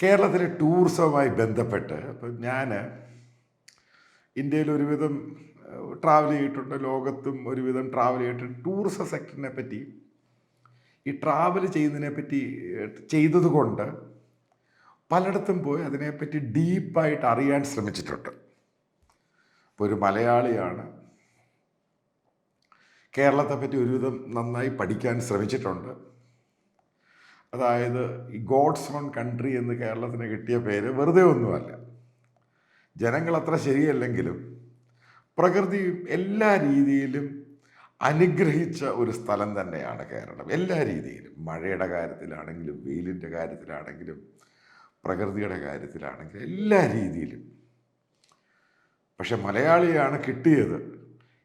കേരളത്തിലെ ടൂറിസവുമായി ബന്ധപ്പെട്ട് ഇപ്പം ഞാൻ ഇന്ത്യയിൽ ഒരുവിധം ട്രാവൽ ചെയ്തിട്ടുണ്ട് ലോകത്തും ഒരുവിധം ട്രാവൽ ചെയ്തിട്ടുണ്ട്. ടൂറിസം സെക്ടറിനെ പറ്റി ഈ ട്രാവൽ ചെയ്യുന്നതിനെ പറ്റി ചെയ്തതുകൊണ്ട് പലയിടത്തും പോയി അതിനെപ്പറ്റി ഡീപ്പായിട്ട് അറിയാൻ ശ്രമിച്ചിട്ടുണ്ട്. ഇപ്പോൾ ഒരു മലയാളിയാണ്. കേരളത്തെപ്പറ്റി ഒരുവിധം നന്നായി പഠിക്കാൻ ശ്രമിച്ചിട്ടുണ്ട്. അതായത് ഗോഡ്സ് ഓൺ കൺട്രി എന്ന് കേരളത്തിന് കിട്ടിയ പേര് വെറുതെ ഒന്നുമല്ല. ജനങ്ങൾ അത്ര ശരിയല്ലെങ്കിലും പ്രകൃതി എല്ലാ രീതിയിലും അനുഗ്രഹിച്ച ഒരു സ്ഥലം തന്നെയാണ് കേരളം. എല്ലാ രീതിയിലും. മഴയുടെ കാര്യത്തിലാണെങ്കിലും വെയിലിന്റെ കാര്യത്തിലാണെങ്കിലും പ്രകൃതിയുടെ കാര്യത്തിലാണെങ്കിലും എല്ലാ രീതിയിലും. പക്ഷെ മലയാളിയാണ് കിട്ടിയത്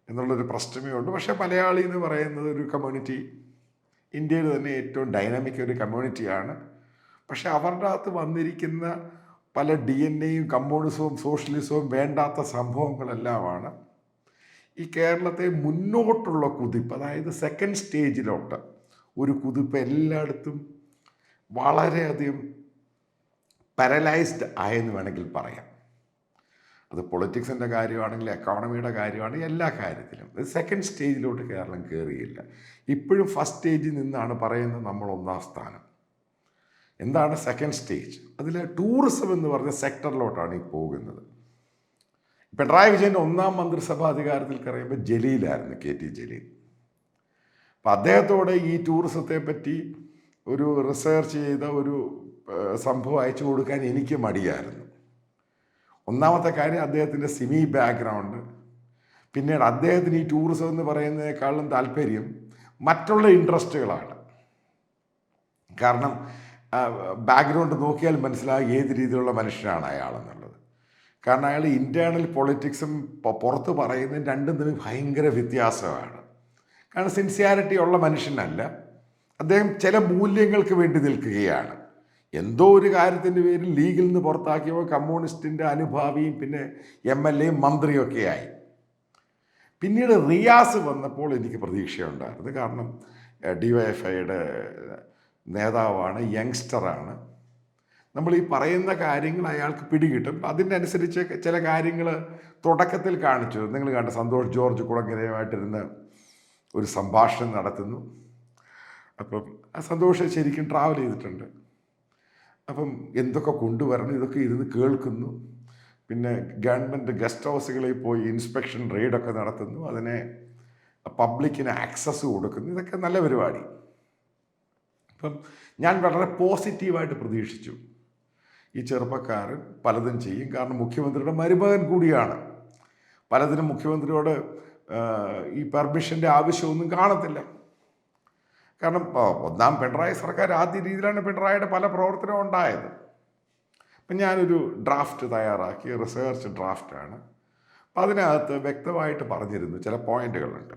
എന്നുള്ളൊരു പ്രശ്നമേ ഉള്ളൂ. പക്ഷേ മലയാളി എന്ന് പറയുന്നത് ഒരു കമ്മ്യൂണിറ്റി ഇന്ത്യയിൽ തന്നെ ഏറ്റവും ഡൈനാമിക് ഒരു കമ്മ്യൂണിറ്റിയാണ് പക്ഷെ അവരുടെ അകത്ത് വന്നിരിക്കുന്ന പല ഡി എൻ എയും കമ്മ്യൂണിസവും സോഷ്യലിസവും വേണ്ടാത്ത സംഭവങ്ങളെല്ലാമാണ് ഈ കേരളത്തെ മുന്നോട്ടുള്ള കുതിപ്പ്. അതായത് സെക്കൻഡ് സ്റ്റേജിലോട്ട് ഒരു കുതിപ്പ് എല്ലായിടത്തും വളരെയധികം പാരലൈസ്ഡ് ആയെന്ന് വേണമെങ്കിൽ പറയാം. അത് പൊളിറ്റിക്സിന്റെ കാര്യമാണെങ്കിലും എക്കോണമിയുടെ കാര്യമാണെങ്കിൽ എല്ലാ കാര്യത്തിലും. സെക്കൻഡ് സ്റ്റേജിലോട്ട് കേരളം കയറിയില്ല ഇപ്പോഴും ഫസ്റ്റ് സ്റ്റേജിൽ നിന്നാണ് പറയുന്നത് നമ്മൾ ഒന്നാം സ്ഥാനം. എന്താണ് സെക്കൻഡ് സ്റ്റേജ് അതിൽ ടൂറിസം എന്ന് പറഞ്ഞ സെക്ടറിലോട്ടാണ് ഈ പോകുന്നത്. പിണറായി വിജയന്റെ ഒന്നാം മന്ത്രിസഭാ അധികാരത്തിൽ കയറിയപ്പോൾ ജലീലായിരുന്നു കെ ടി ജലീൽ. അപ്പം അദ്ദേഹത്തോടെ ഈ ടൂറിസത്തെ പറ്റി ഒരു റിസർച്ച് ചെയ്ത ഒരു സംഭവം അയച്ചു കൊടുക്കാൻ എനിക്ക് മടിയായിരുന്നു. ഒന്നാമത്തെ കാര്യം അദ്ദേഹത്തിന്റെ സിമി ബാക്ക്ഗ്രൗണ്ട് പിന്നീട് അദ്ദേഹത്തിന് ഈ ടൂറിസം എന്ന് പറയുന്നതിനേക്കാളും താല്പര്യം മറ്റുള്ള ഇൻട്രസ്റ്റുകളാണ് കാരണം ബാക്ക്ഗ്രൗണ്ട് നോക്കിയാൽ മനസ്സിലാകും ഏത് രീതിയിലുള്ള മനുഷ്യനാണ് അയാളെന്നുള്ളത് കാരണം അയാൾ ഇന്റേർണൽ പൊളിറ്റിക്സും പുറത്ത് പറയുന്നതും രണ്ടും തമ്മിൽ ഭയങ്കര വ്യത്യാസമാണ്. കാരണം സിൻസിയാരിറ്റി ഉള്ള മനുഷ്യനല്ല. അദ്ദേഹം ചില മൂല്യങ്ങൾക്ക് വേണ്ടി നിൽക്കുകയാണ്. എന്തോ ഒരു കാര്യത്തിന്റെ പേരിൽ ലീഗിൽ നിന്ന് പുറത്താക്കിയപ്പോൾ കമ്മ്യൂണിസ്റ്റിന്റെ അനുഭാവിയും പിന്നെ എം എൽ എയും മന്ത്രിയൊക്കെ ആയി പിന്നീട് റിയാസ് വന്നപ്പോൾ എനിക്ക് പ്രതീക്ഷയുണ്ടായിരുന്നു. കാരണം ഡി വൈ എഫ് ഐയുടെ നേതാവാണ് യങ്സ്റ്ററാണ്. നമ്മൾ ഈ പറയുന്ന കാര്യങ്ങൾ അയാൾക്ക് പിടികിട്ടും. അതിന്റെ അനുസരിച്ച് ചില കാര്യങ്ങൾ തുടക്കത്തിൽ കാണിച്ചു. നിങ്ങൾ കണ്ട സന്തോഷ് ജോർജ് കുളങ്ങരയുമായിട്ടിരുന്ന് ഒരു സംഭാഷണം നടത്തുന്നു. അപ്പം സന്തോഷ് ശരിക്കും ട്രാവൽ ചെയ്തിട്ടുണ്ട്. അപ്പം എന്തൊക്കെ കൊണ്ടുവരണം ഇതൊക്കെ ഇരുന്ന് കേൾക്കുന്നു. പിന്നെ ഗവൺമെന്റ് ഗസ്റ്റ് ഹൗസുകളിൽ പോയി ഇൻസ്പെക്ഷൻ റെയ്ഡൊക്കെ നടത്തുന്നു. അതിനെ പബ്ലിക്കിന് ആക്സസ് കൊടുക്കുന്നു. ഇതൊക്കെ നല്ല പരിപാടി. അപ്പം ഞാൻ വളരെ പോസിറ്റീവായിട്ട് പ്രതീക്ഷിച്ചു. ഈ ചെറുപ്പക്കാരൻ പലതും ചെയ്യും. കാരണം മുഖ്യമന്ത്രിയുടെ മരുമകൻ കൂടിയാണ്. പലതിനും മുഖ്യമന്ത്രിയോട് ഈ പെർമിഷന്റെ ആവശ്യമൊന്നും കാണത്തില്ല. കാരണം ഒന്നാം പിണറായി സർക്കാർ ആദ്യ രീതിയിലാണ് പിണറായിയുടെ പല പ്രവർത്തനവും ഉണ്ടായത്. അപ്പം ഞാനൊരു ഡ്രാഫ്റ്റ് തയ്യാറാക്കി റിസർച്ച് ഡ്രാഫ്റ്റാണ്. അപ്പം അതിനകത്ത് വ്യക്തമായിട്ട് പറഞ്ഞിരുന്നു ചില പോയിന്റുകളുണ്ട്.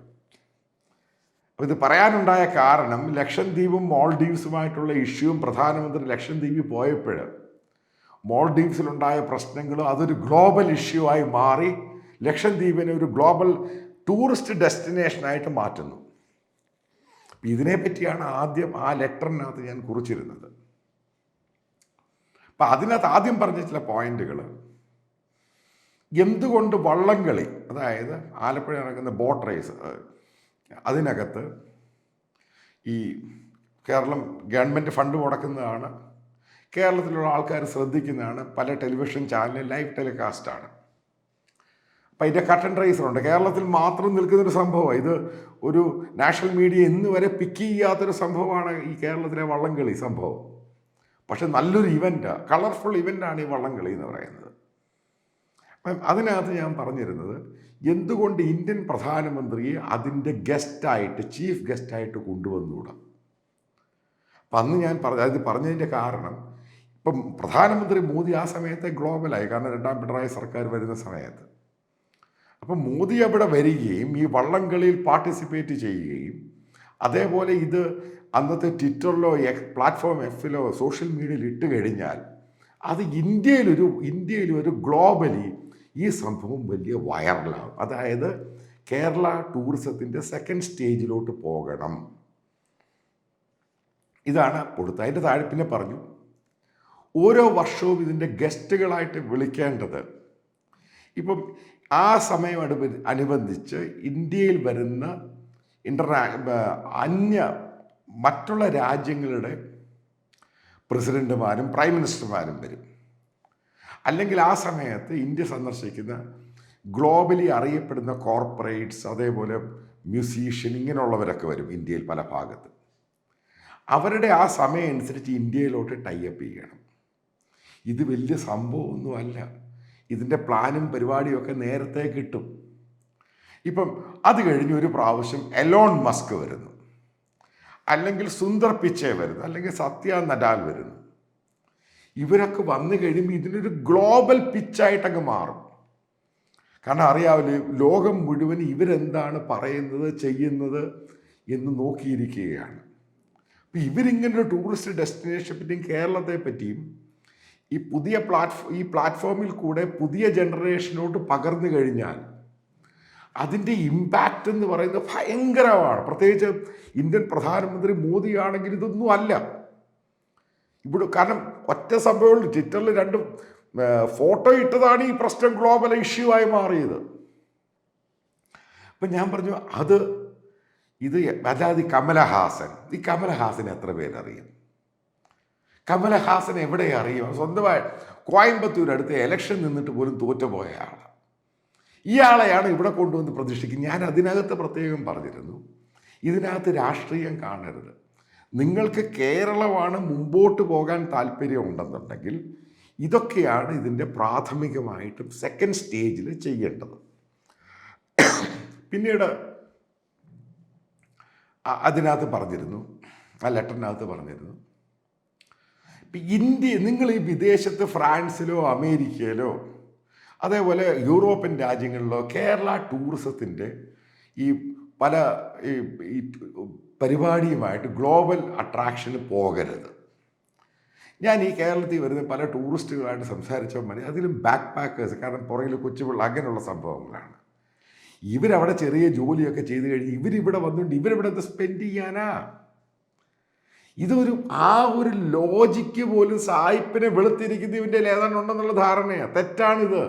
അപ്പോൾ ഇത് പറയാനുണ്ടായ കാരണം ലക്ഷദ്വീപും മോൾഡീവ്സുമായിട്ടുള്ള ഇഷ്യൂവും പ്രധാനമന്ത്രി ലക്ഷദ്വീപിൽ പോയപ്പോൾ മോൾഡീവ്സിലുണ്ടായ പ്രശ്നങ്ങളും അതൊരു ഗ്ലോബൽ ഇഷ്യൂ ആയി മാറി ലക്ഷദ്വീപിനെ ഒരു ഗ്ലോബൽ ടൂറിസ്റ്റ് ഡെസ്റ്റിനേഷനായിട്ട് മാറ്റുന്നു. ഇതിനെപ്പറ്റിയാണ് ആദ്യം ആ ലെറ്ററിനകത്ത് ഞാൻ കുറിച്ചിരുന്നത്. അപ്പം അതിനകത്ത് ആദ്യം പറഞ്ഞ ചില പോയിന്റുകൾ എന്തുകൊണ്ട് വള്ളംകളി അതായത് ആലപ്പുഴ നടക്കുന്ന ബോട്ട് റേസ് അതിനകത്ത് ഈ കേരളം ഗവൺമെന്റ് ഫണ്ട് മുടക്കുന്നതാണ് കേരളത്തിലുള്ള ആൾക്കാർ ശ്രദ്ധിക്കുന്നതാണ് പല ടെലിവിഷൻ ചാനലും ലൈവ് ടെലികാസ്റ്റാണ്. അപ്പം ഇതിന്റെ കട്ടൻ റൈസറുണ്ട് കേരളത്തിൽ മാത്രം നിൽക്കുന്നൊരു സംഭവമാണ്. ഇത് ഒരു നാഷണൽ മീഡിയ ഇന്ന് വരെ പിക്ക് ചെയ്യാത്തൊരു സംഭവമാണ് ഈ കേരളത്തിലെ വള്ളംകളി സംഭവം. പക്ഷെ നല്ലൊരു ഇവന്റാണ് കളർഫുൾ ഇവന്റാണ് ഈ വള്ളംകളി എന്ന് പറയുന്നത്. അതിനകത്ത് ഞാൻ പറഞ്ഞിരുന്നത് എന്തുകൊണ്ട് ഇന്ത്യൻ പ്രധാനമന്ത്രിയെ അതിന്റെ ഗസ്റ്റായിട്ട് ചീഫ് ഗസ്റ്റായിട്ട് കൊണ്ടുവന്നുകൂടാ? അപ്പം അന്ന് ഞാൻ പറഞ്ഞ അത് പറഞ്ഞതിന്റെ കാരണം ഇപ്പം പ്രധാനമന്ത്രി മോദി ആ സമയത്തെ ഗ്ലോബലായി കാരണം രണ്ടാം പിണറായി സർക്കാർ വരുന്ന സമയത്ത്. അപ്പം മോദി അവിടെ വരികയും ഈ വള്ളംകളിയിൽ പാർട്ടിസിപ്പേറ്റ് ചെയ്യുകയും അതേപോലെ ഇത് അന്നത്തെ ട്വിറ്ററിലോ എക്സ് പ്ലാറ്റ്ഫോം എഫിലോ സോഷ്യൽ മീഡിയയിൽ ഇട്ട് കഴിഞ്ഞാൽ അത് ഇന്ത്യയിലൊരു ഇന്ത്യയിലൊരു ഗ്ലോബലി ഈ സംഭവം വലിയ വൈറലാകും അതായത് കേരള ടൂറിസത്തിന്റെ സെക്കൻഡ് സ്റ്റേജിലോട്ട് പോകണം. ഇതാണ് കൊടുത്ത അതിന്റെ താഴെ പിന്നെ പറഞ്ഞു ഓരോ വർഷവും ഇതിന്റെ ഗസ്റ്റുകളായിട്ട് വിളിക്കേണ്ടത്. ഇപ്പം ആ സമയം അനുബ അനുബന്ധിച്ച് ഇന്ത്യയിൽ വരുന്ന ഇന്റർനാ അന്യ മറ്റുള്ള രാജ്യങ്ങളുടെ പ്രസിഡന്റുമാരും പ്രൈം മിനിസ്റ്റർമാരും വരും. അല്ലെങ്കിൽ ആ സമയത്ത് ഇന്ത്യ സന്ദർശിക്കുന്ന ഗ്ലോബലി അറിയപ്പെടുന്ന കോർപ്പറേറ്റ്സ് അതേപോലെ മ്യൂസീഷ്യൻ ഇങ്ങനെയുള്ളവരൊക്കെ വരും ഇന്ത്യയിൽ പല ഭാഗത്ത്. അവരുടെ ആ സമയം അനുസരിച്ച് ഇന്ത്യയിലോട്ട് ടൈ അപ്പ് ചെയ്യണം. ഇത് വലിയ സംഭവമൊന്നുമല്ല. ഇതിന്റെ പ്ലാനും പരിപാടിയൊക്കെ നേരത്തെ കിട്ടും. ഇപ്പം അത് കഴിഞ്ഞ് ഒരു പ്രാവശ്യം എലോൺ മസ്ക് വരുന്നു. അല്ലെങ്കിൽ സുന്ദർ പിച്ചെ വരുന്നു. അല്ലെങ്കിൽ സത്യ നഡാൽ വരുന്നു. ഇവരൊക്കെ വന്നു കഴിയുമ്പോൾ ഇതിനൊരു ഗ്ലോബൽ പിച്ചായിട്ടങ്ങ് മാറും. കാരണം അറിയാവില്ലേ ലോകം മുഴുവൻ ഇവരെന്താണ് പറയുന്നത് ചെയ്യുന്നത് എന്ന് നോക്കിയിരിക്കുകയാണ്. അപ്പം ഇവരിങ്ങനെ ടൂറിസ്റ്റ് ഡെസ്റ്റിനേഷനെ പറ്റിയും കേരളത്തെ പറ്റിയും ഈ പുതിയ പ്ലാറ്റ്ഫോ ഈ പ്ലാറ്റ്ഫോമിൽ കൂടെ പുതിയ ജനറേഷനോട്ട് പകർന്നു കഴിഞ്ഞാൽ അതിന്റെ ഇമ്പാക്റ്റ് എന്ന് പറയുന്നത് ഭയങ്കരമാണ്. പ്രത്യേകിച്ച് ഇന്ത്യൻ പ്രധാനമന്ത്രി മോദിയാണെങ്കിൽ ഇതൊന്നും അല്ല. ഇവിടെ കാരണം ഒറ്റ സംഭവമുള്ളൂ. ട്വിറ്ററിൽ രണ്ട് ഫോട്ടോ ഇട്ടതാണ് ഈ പ്രശ്നം ഗ്ലോബൽ ഇഷ്യൂ ആയി മാറിയത്. അപ്പം ഞാൻ പറഞ്ഞു അത് ഇത് അതായത് കമലഹാസൻ ഈ കമലഹാസൻ എത്ര പേരറിയും? കമലഹാസൻ എവിടെ അറിയും സ്വന്തമായി കോയമ്പത്തൂർ അടുത്ത് എലക്ഷൻ നിന്നിട്ട് പോലും തോറ്റുപോയ ആളാണ് ഇയാളെയാണ് ഇവിടെ കൊണ്ടുവന്ന് പ്രതിഷ്ഠിക്കുന്നത്. ഞാൻ അതിനകത്ത് പ്രത്യേകം പറഞ്ഞിരുന്നു. ഇതിനകത്ത് രാഷ്ട്രീയം കാണരുത്. നിങ്ങൾക്ക് കേരളമാണ് മുമ്പോട്ട് പോകാൻ താല്പര്യമുണ്ടെന്നുണ്ടെങ്കിൽ ഇതൊക്കെയാണ് ഇതിന്റെ പ്രാഥമികമായിട്ടും സെക്കൻഡ് സ്റ്റേജിൽ ചെയ്യേണ്ടത്. പിന്നീട് അതിനകത്ത് പറഞ്ഞിരുന്നു. ആ ലെറ്ററിനകത്ത് പറഞ്ഞിരുന്നു. ഇന്ത്യ നിങ്ങൾ ഈ വിദേശത്ത് ഫ്രാൻസിലോ അമേരിക്കയിലോ അതേപോലെ യൂറോപ്യൻ രാജ്യങ്ങളിലോ കേരള ടൂറിസത്തിന്റെ ഈ പല ഈ പരിപാടിയുമായിട്ട് ഗ്ലോബൽ അട്രാക്ഷന് പോകരുത്. ഞാൻ ഈ കേരളത്തിൽ വരുന്ന പല ടൂറിസ്റ്റുകളായിട്ട് സംസാരിച്ചാൽ മതി. അതിലും ബാക്ക് പാക്കേഴ്സ് കാരണം പുറകിൽ കൊച്ചുപിള്ള അങ്ങനെയുള്ള സംഭവങ്ങളാണ്. ഇവരവിടെ ചെറിയ ജോലിയൊക്കെ ചെയ്ത് കഴിഞ്ഞ് ഇവരിവിടെ വന്നുകൊണ്ട് ഇവരിവിടെ സ്പെൻഡ് ചെയ്യാനാ? ഇതൊരു ആ ഒരു ലോജിക്ക് പോലും സായിപ്പിനെ വെളുത്തിരിക്കുന്ന ഇവന്റെ ഏതാണ്ട് ഉണ്ടെന്നുള്ള ധാരണയാണ് തെറ്റാണിത്.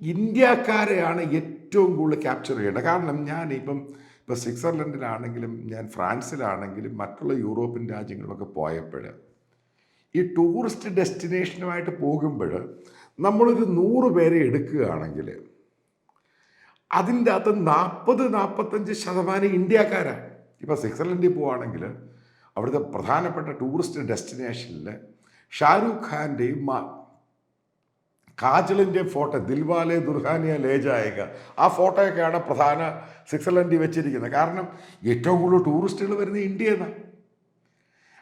ഇന്ത്യക്കാരെയാണ് ഏറ്റവും കൂടുതൽ ക്യാപ്ചർ ചെയ്യേണ്ടത്. കാരണം ഞാൻ ഇപ്പം ഇപ്പോൾ സ്വിറ്റ്സർലൻഡിലാണെങ്കിലും ഞാൻ ഫ്രാൻസിലാണെങ്കിലും മറ്റുള്ള യൂറോപ്യൻ രാജ്യങ്ങളിലൊക്കെ പോയപ്പോൾ ഈ ടൂറിസ്റ്റ് ഡെസ്റ്റിനേഷനുമായിട്ട് പോകുമ്പോൾ നമ്മളൊരു നൂറ് പേരെ എടുക്കുകയാണെങ്കിൽ അതിന്റെ അകത്ത് നാൽപ്പത് നാൽപ്പത്തഞ്ച് ശതമാനം ഇന്ത്യക്കാരാണ് ഇപ്പോൾ സ്വിറ്റ്സർലൻഡിൽ പോവുകയാണെങ്കിൽ അവിടുത്തെ പ്രധാനപ്പെട്ട ടൂറിസ്റ്റ് ഡെസ്റ്റിനേഷനിൽ ഷാരൂഖ് ഖാന്റെയും കാജലിന്റെ ഫോട്ടോ ദിൽവാലെ ദുർഹാനിയ ലേജായക ആ ഫോട്ടോയൊക്കെയാണ് പ്രധാന സ്വിറ്റ്സർലൻഡിൽ വെച്ചിരിക്കുന്നത്. കാരണം ഏറ്റവും കൂടുതൽ ടൂറിസ്റ്റുകൾ വരുന്നത് ഇന്ത്യയിൽ നിന്നാണ്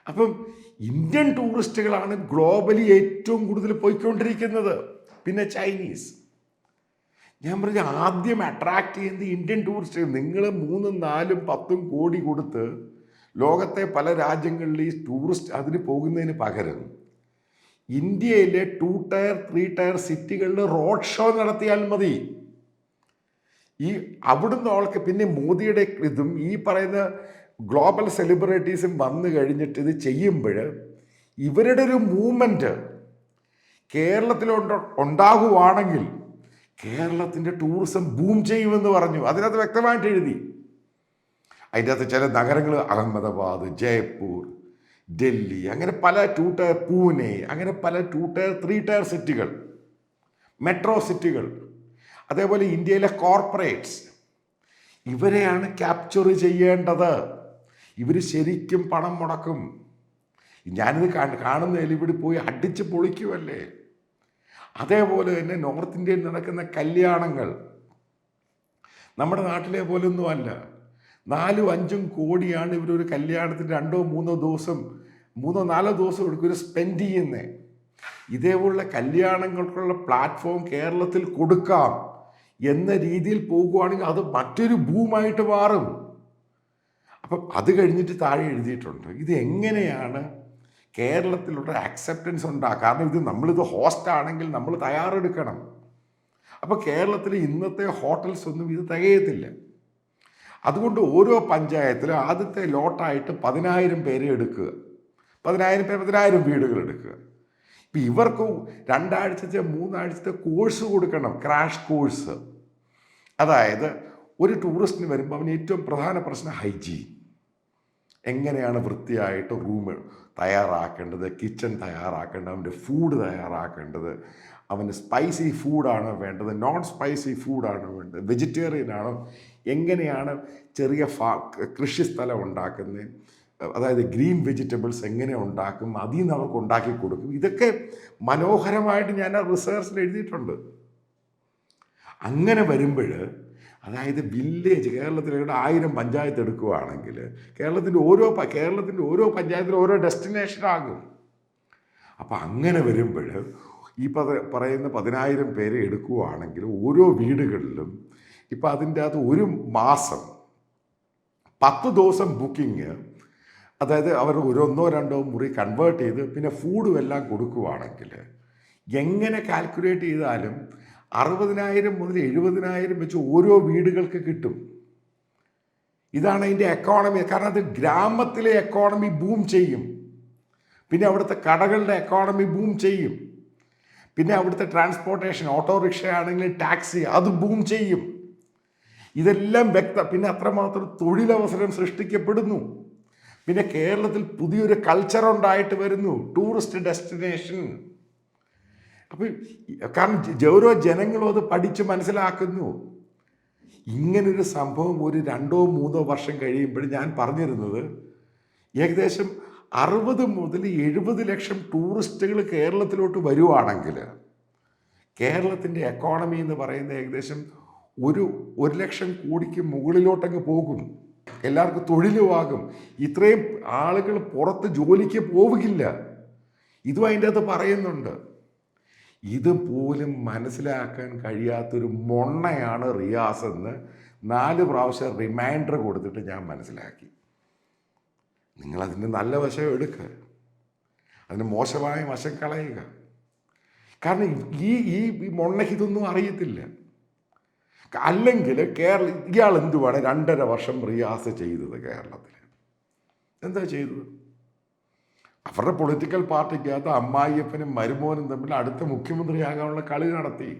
അപ്പം ഇന്ത്യൻ ടൂറിസ്റ്റുകളാണ് ഗ്ലോബലി ഏറ്റവും കൂടുതൽ പോയിക്കൊണ്ടിരിക്കുന്നത്. പിന്നെ ചൈനീസ്. ഞാൻ പറഞ്ഞ ആദ്യം അട്രാക്ട് ചെയ്യുന്നത് ഇന്ത്യൻ ടൂറിസ്റ്റുകൾ. നിങ്ങൾ മൂന്നും നാലും പത്തും കോടി കൊടുത്ത് ലോകത്തെ പല രാജ്യങ്ങളിലും ഈ ടൂറിസ്റ്റ് അതിന് പോകുന്നതിന് പകരം ഇന്ത്യയിലെ ടു ടയർ ത്രീ ടയർ സിറ്റികളിൽ റോഡ് ഷോ നടത്തിയാൽ മതി. ഈ അവിടുന്ന് ആൾക്ക് പിന്നെ മോദിയുടെ ഇതും ഈ പറയുന്ന ഗ്ലോബൽ സെലിബ്രിറ്റീസും വന്നു കഴിഞ്ഞിട്ട് ഇത് ചെയ്യുമ്പോൾ ഇവരുടെ ഒരു മൂവ്മെന്റ് കേരളത്തിലുണ്ട് ഉണ്ടാകുവാണെങ്കിൽ കേരളത്തിന്റെ ടൂറിസം ബൂം ചെയ്യുമെന്ന് പറഞ്ഞു. അതിനകത്ത് വ്യക്തമായിട്ട് എഴുതി. അതിന്റെ അകത്ത് ചില നഗരങ്ങൾ അഹമ്മദാബാദ് ജയ്പൂർ ഡൽഹി അങ്ങനെ പല ടു ടയർ പൂനെ അങ്ങനെ പല ടു ടയർ ത്രീ ടയർ സിറ്റികൾ മെട്രോ സിറ്റികൾ അതേപോലെ ഇന്ത്യയിലെ കോർപ്പറേറ്റ്സ് ഇവരെയാണ് ക്യാപ്ചർ ചെയ്യേണ്ടത്. ഇവർ ശരിക്കും പണം മുടക്കും. ഞാനിത് കാണുന്നതിൽ ഇവിടെ പോയി അടിച്ച് പൊളിക്കുമല്ലേ അതേപോലെ തന്നെ നോർത്ത് ഇന്ത്യയിൽ നടക്കുന്ന കല്യാണങ്ങൾ. നമ്മുടെ നാട്ടിലെ പോലൊന്നും അല്ല. നാലും അഞ്ചും കോടിയാണ് ഇവരൊരു കല്യാണത്തിന് രണ്ടോ മൂന്നോ ദിവസം മൂന്നോ നാലോ ദിവസം എടുക്കും ഒരു സ്പെൻഡ് ചെയ്യുന്നത് ഇതേപോലുള്ള കല്യാണങ്ങൾക്കുള്ള പ്ലാറ്റ്ഫോം കേരളത്തിൽ കൊടുക്കാം എന്ന രീതിയിൽ പോകുവാണെങ്കിൽ അത് മറ്റൊരു ഭൂമായിട്ട് മാറും. അപ്പം അത് കഴിഞ്ഞിട്ട് താഴെ എഴുതിയിട്ടുണ്ട് ഇത് എങ്ങനെയാണ് കേരളത്തിലുള്ള അക്സെപ്റ്റൻസ് ഉണ്ടാകുക കാരണം ഇത് നമ്മളിത് ഹോസ്റ്റ് ആണെങ്കിൽ നമ്മൾ തയ്യാറെടുക്കണം. അപ്പോൾ കേരളത്തിലെ ഇന്നത്തെ ഹോട്ടൽസ് ഒന്നും ഇത് തികയത്തില്ല. അതുകൊണ്ട് ഓരോ പഞ്ചായത്തിലും ആദ്യത്തെ ലോട്ടായിട്ട് പതിനായിരം പേരെ എടുക്കുക. പതിനായിരം പേര് പതിനായിരം വീടുകൾ എടുക്കുക. ഇപ്പം ഇവർക്ക് രണ്ടാഴ്ചത്തെ മൂന്നാഴ്ചത്തെ കോഴ്സ് കൊടുക്കണം ക്രാഷ് കോഴ്സ്. അതായത് ഒരു ടൂറിസ്റ്റിന് വരുമ്പോൾ അവന് ഏറ്റവും പ്രധാന പ്രശ്നം ഹൈജീൻ. എങ്ങനെയാണ് വൃത്തിയായിട്ട് റൂം തയ്യാറാക്കേണ്ടത് കിച്ചൺ തയ്യാറാക്കേണ്ടത് അവന്റെ ഫുഡ് തയ്യാറാക്കേണ്ടത് അവന് സ്പൈസി ഫുഡാണോ വേണ്ടത് നോൺ സ്പൈസി ഫുഡാണോ വേണ്ടത് വെജിറ്റേറിയൻ ആണോ എങ്ങനെയാണ് ചെറിയ ഫാ കൃഷിസ്ഥലം ഉണ്ടാക്കുന്നത്? അതായത് ഗ്രീൻ വെജിറ്റബിൾസ് എങ്ങനെ ഉണ്ടാക്കും? അതിൽ നിന്ന് അവർക്ക് ഉണ്ടാക്കി കൊടുക്കും. ഇതൊക്കെ മനോഹരമായിട്ട് ഞാൻ ആ റിസേർച്ചിൽ എഴുതിയിട്ടുണ്ട്. അങ്ങനെ വരുമ്പോൾ അതായത് വില്ലേജ് കേരളത്തിലെ ആയിരം പഞ്ചായത്ത് എടുക്കുകയാണെങ്കിൽ കേരളത്തിന്റെ ഓരോ കേരളത്തിന്റെ ഓരോ പഞ്ചായത്തിലും ഓരോ ഡെസ്റ്റിനേഷൻ ആകും. അപ്പം അങ്ങനെ വരുമ്പോൾ ഈ പറയുന്ന പതിനായിരം പേരെ എടുക്കുകയാണെങ്കിൽ ഓരോ വീടുകളിലും ഇപ്പം അതിന്റെ അകത്ത് ഒരു മാസം പത്ത് ദിവസം ബുക്കിങ് അതായത് അവർ ഒരൊന്നോ രണ്ടോ മുറി കൺവേർട്ട് ചെയ്ത് പിന്നെ ഫുഡും എല്ലാം കൊടുക്കുവാണെങ്കിൽ എങ്ങനെ കാൽക്കുലേറ്റ് ചെയ്താലും അറുപതിനായിരം മുതൽ എഴുപതിനായിരം വെച്ച് ഓരോ വീടുകൾക്ക് കിട്ടും. ഇതാണ് അതിന്റെ എക്കോണമി കാരണം അത് ഗ്രാമത്തിലെ എക്കോണമി ബൂം ചെയ്യും. പിന്നെ അവിടുത്തെ കടകളുടെ എക്കോണമി ബൂം ചെയ്യും. പിന്നെ അവിടുത്തെ ട്രാൻസ്പോർട്ടേഷൻ ഓട്ടോറിക്ഷ ആണെങ്കിൽ ടാക്സി അത് ബൂം ചെയ്യും. ഇതെല്ലാം വ്യക്ത പിന്നെ അത്രമാത്രം തൊഴിലവസരം സൃഷ്ടിക്കപ്പെടുന്നു. പിന്നെ കേരളത്തിൽ പുതിയൊരു കൾച്ചർ ഉണ്ടായിട്ട് വരുന്നു ടൂറിസ്റ്റ് ഡെസ്റ്റിനേഷൻ അപ്പം കാരണം ഓരോ ജനങ്ങളും അത് പഠിച്ച് മനസ്സിലാക്കുന്നു. ഇങ്ങനൊരു സംഭവം ഒരു രണ്ടോ മൂന്നോ വർഷം കഴിയുമ്പോൾ ഞാൻ പറഞ്ഞിരുന്നത് ഏകദേശം അറുപത് മുതൽ എഴുപത് ലക്ഷം ടൂറിസ്റ്റുകൾ കേരളത്തിലോട്ട് വരുവാണെങ്കിൽ കേരളത്തിന്റെ എക്കോണമി എന്ന് പറയുന്നത് ഏകദേശം ഒരു ഒരു ലക്ഷം കോടിക്ക് മുകളിലോട്ടങ്ങ് പോകും. എല്ലാവർക്കും തൊഴിലുമാകും. ഇത്രയും ആളുകൾ പുറത്ത് ജോലിക്ക് പോവുകയില്ല. ഇതും അതിന്റെ അകത്ത് പറയുന്നുണ്ട്. ഇതുപോലും മനസ്സിലാക്കാൻ കഴിയാത്തൊരു മൊണ്ണയാണ് റിയാസ് എന്ന് നാല് പ്രാവശ്യം റിമൈൻഡർ കൊടുത്തിട്ട് ഞാൻ മനസ്സിലാക്കി. നിങ്ങളതിന്റെ നല്ല വശം എടുക്കുക അതിന് മോശമായ വശം കളയുക. കാരണം ഈ ഈ മൊണ്ണയ്ക്ക് ഇതൊന്നും അറിയത്തില്ല. അല്ലെങ്കിൽ കേരള ഇയാൾ എന്തുവാണ് രണ്ടര വർഷം റിയാസ് ചെയ്തത് കേരളത്തിൽ? എന്താ ചെയ്തത്? അവരുടെ പൊളിറ്റിക്കൽ പാർട്ടിക്കകത്ത് അമ്മായിയപ്പനും മരുമോനും തമ്മിൽ അടുത്ത മുഖ്യമന്ത്രിയാകാനുള്ള കളി നടത്തി.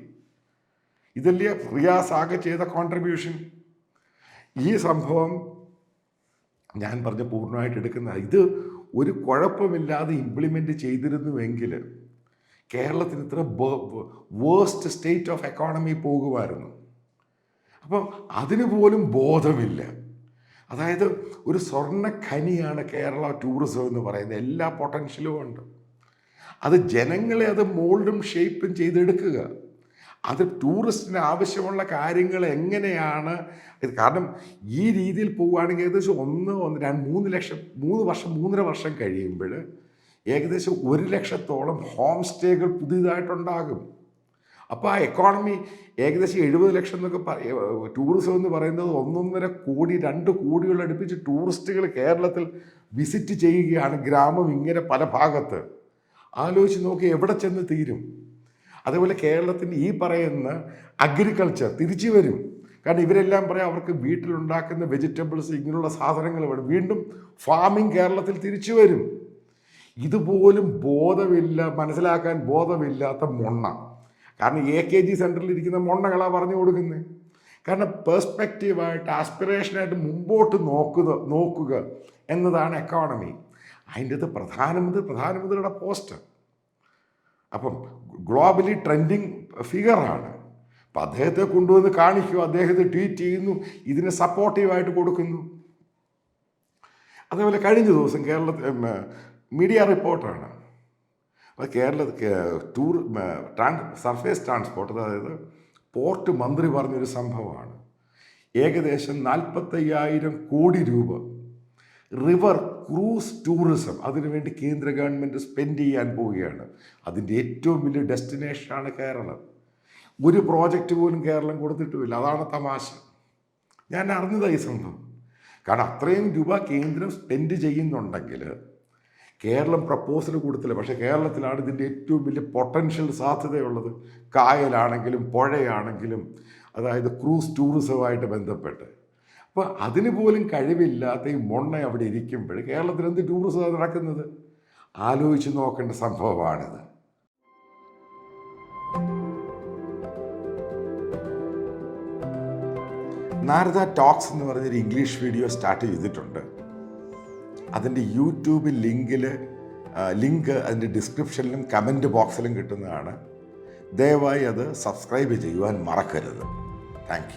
ഇതല്ലേ റിയാസ് ആകെ ചെയ്ത കോൺട്രിബ്യൂഷൻ ഈ സംഭവം ഞാൻ പറഞ്ഞ പൂർണമായിട്ട് എടുക്കുന്ന ഇത് ഒരു കുഴപ്പമില്ലാതെ ഇംപ്ലിമെന്റ് ചെയ്തിരുന്നുവെങ്കിൽ കേരളത്തിന് ഇത്ര വേസ്റ്റ് സ്റ്റേറ്റ് ഓഫ് എക്കോണമി പോകുമായിരുന്നു. അപ്പം അതിന് പോലും ബോധമില്ല. അതായത് ഒരു സ്വർണ ഖനിയാണ് കേരള ടൂറിസം എന്ന് പറയുന്നത്. എല്ലാ പൊട്ടൻഷ്യലും ഉണ്ട്. അത് ജനങ്ങളെ അത് മോൾഡും ഷേപ്പും ചെയ്തെടുക്കുക. അത് ടൂറിസ്റ്റിന് ആവശ്യമുള്ള കാര്യങ്ങൾ എങ്ങനെയാണ്? കാരണം ഈ രീതിയിൽ പോവുകയാണെങ്കിൽ ഏകദേശം ഒന്ന് ഒന്ന് രണ്ട് മൂന്ന് ലക്ഷം മൂന്ന് വർഷം മൂന്നര വർഷം കഴിയുമ്പോൾ ഏകദേശം ഒരു ലക്ഷത്തോളം ഹോം സ്റ്റേകൾ പുതിയതായിട്ടുണ്ടാകും. അപ്പോൾ ആ എക്കോണമി ഏകദേശം എഴുപത് ലക്ഷം എന്നൊക്കെ ടൂറിസം എന്ന് പറയുന്നത് ഒന്നൊന്നര കോടി രണ്ട് കോടികൾ അടുപ്പിച്ച് ടൂറിസ്റ്റുകൾ കേരളത്തിൽ വിസിറ്റ് ചെയ്യുകയാണ് ഗ്രാമം ഇങ്ങനെ പല ഭാഗത്ത്. ആലോചിച്ച് നോക്കി എവിടെ ചെന്ന് തീരും. അതേപോലെ കേരളത്തിന്റെ ഈ പറയുന്ന അഗ്രികൾച്ചർ തിരിച്ചു വരും. കാരണം ഇവരെല്ലാം പറയാം അവർക്ക് വീട്ടിലുണ്ടാക്കുന്ന വെജിറ്റബിൾസ് ഇങ്ങനെയുള്ള സാധനങ്ങൾ വേണം. വീണ്ടും ഫാമിംഗ് കേരളത്തിൽ തിരിച്ചു വരും. ഇതുപോലും ബോധമില്ല മനസ്സിലാക്കാൻ ബോധമില്ലാത്ത മൊണ്ണ. കാരണം എ കെ ജി സെന്ററിൽ ഇരിക്കുന്ന മൊണ്ണകളാണ് പറഞ്ഞു കൊടുക്കുന്നത് കാരണം പേഴ്സ്പെക്റ്റീവായിട്ട് ആസ്പിറേഷനായിട്ട് മുമ്പോട്ട് നോക്കുക നോക്കുക എന്നതാണ് എക്കോണമി അതിന്റെ അത് പ്രധാനമന്ത്രി പ്രധാനമന്ത്രിയുടെ പോസ്റ്റ് അപ്പം ഗ്ലോബലി ട്രെൻഡിങ് ഫിഗറാണ് അപ്പം അദ്ദേഹത്തെ കൊണ്ടുവന്ന് കാണിക്കുക അദ്ദേഹത്തെ ട്വീറ്റ് ചെയ്യുന്നു ഇതിന് സപ്പോർട്ടീവായിട്ട് കൊടുക്കുന്നു. അതേപോലെ കഴിഞ്ഞ ദിവസം കേരളത്തിൽ മീഡിയ റിപ്പോർട്ടാണ് അത് Kerala tour trans surface transport അതായത് പോർട്ട് മന്ത്രി പറഞ്ഞൊരു സംഭവമാണ്. ഏകദേശം നാൽപ്പത്തയ്യായിരം കോടി രൂപ. റിവർ ക്രൂസ് ടൂറിസം അതിനുവേണ്ടി കേന്ദ്ര ഗവൺമെന്റ് സ്പെൻഡ് ചെയ്യാൻ പോവുകയാണ്. അതിന്റെ ഏറ്റവും വലിയ ഡെസ്റ്റിനേഷനാണ് കേരളം. ഒരു പ്രോജക്റ്റ് പോലും കേരളം കൊടുത്തിട്ടുമില്ല. അതാണ് തമാശ. ഞാൻ അറിഞ്ഞതാണ് ഈ സംഭവം. കാരണം അത്രയും രൂപ കേന്ദ്രം സ്പെൻഡ് ചെയ്യുന്നുണ്ടെങ്കിൽ കേരളം പ്രപ്പോസൽ കൊടുത്തില്ല പക്ഷേ കേരളത്തിലാണ് ഇതിന്റെ ഏറ്റവും വലിയ പൊട്ടൻഷ്യൽ സാധ്യതയുള്ളത്. കായലാണെങ്കിലും പുഴയാണെങ്കിലും അതായത് ക്രൂസ് ടൂറിസവുമായിട്ട് ബന്ധപ്പെട്ട്. അപ്പോൾ അതിന് പോലും കഴിവില്ലാത്ത ഈ മൊണ്ണ അവിടെ ഇരിക്കുമ്പോൾ കേരളത്തിൽ എന്ത് ടൂറിസം നടക്കുന്നത്? ആലോചിച്ച് നോക്കേണ്ട സംഭവമാണിത്. നാരദ ടോക്സ് എന്ന് പറഞ്ഞൊരു ഇംഗ്ലീഷ് വീഡിയോ സ്റ്റാർട്ട് ചെയ്തിട്ടുണ്ട്. അതിന്റെ യൂട്യൂബ് ലിങ്കിൽ ലിങ്ക് അതിന്റെ ഡിസ്ക്രിപ്ഷനിലും കമന്റ് ബോക്സിലും കിട്ടുന്നതാണ്. ദയവായി അത് സബ്സ്ക്രൈബ് ചെയ്യുവാൻ മറക്കരുത്. താങ്ക്